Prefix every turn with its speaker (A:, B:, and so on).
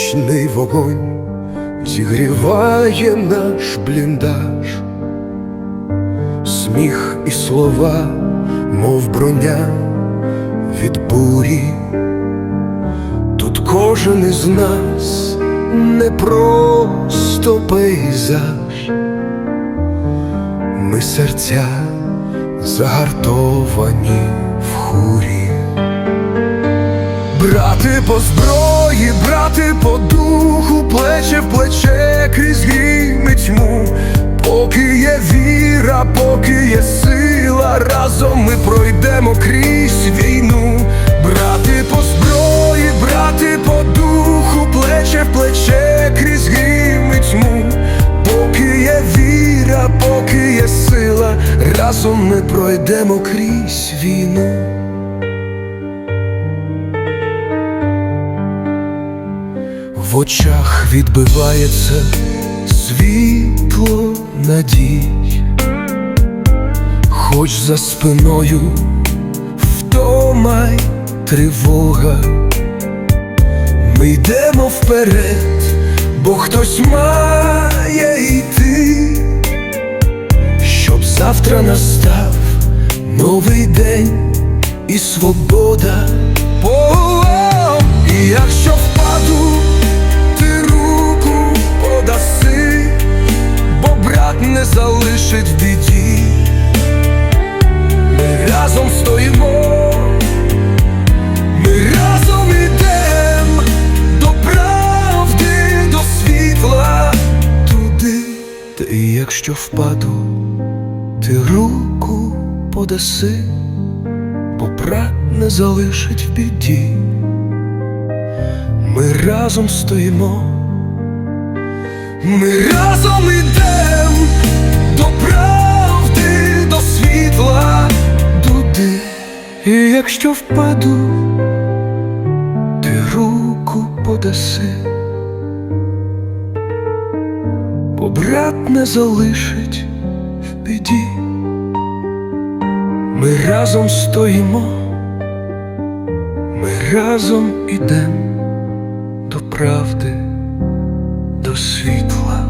A: Вічний вогонь зігріває наш бліндаж, сміх і слова, мов броня від бурі. Тут кожен із нас не просто пейзаж, ми серця загартовані в хурі. Брати по зброї, брати по духу, плече в плече крізь грім і тьму. Поки є віра, поки є сила, разом ми пройдемо крізь війну. Брати по зброї, брати по духу, плече в плече крізь грім і тьму. Поки є віра, поки є сила, разом ми пройдемо крізь війну. В очах відбивається світло надій, хоч за спиною втома й тривога, ми йдемо вперед, бо хтось має йти, щоб завтра настав новий день і свобода. І якщо не залишить в біді. Ми разом стоїмо, і якщо впаду, ти руку подаси, бо брат не залишить в біді. Ми разом стоїмо, ми разом ідем до правди, до світла туди. І якщо впаду, ти руку подаси, бо брат не залишить біді. Ми разом стоїмо, ми разом ідем до правди, до світла.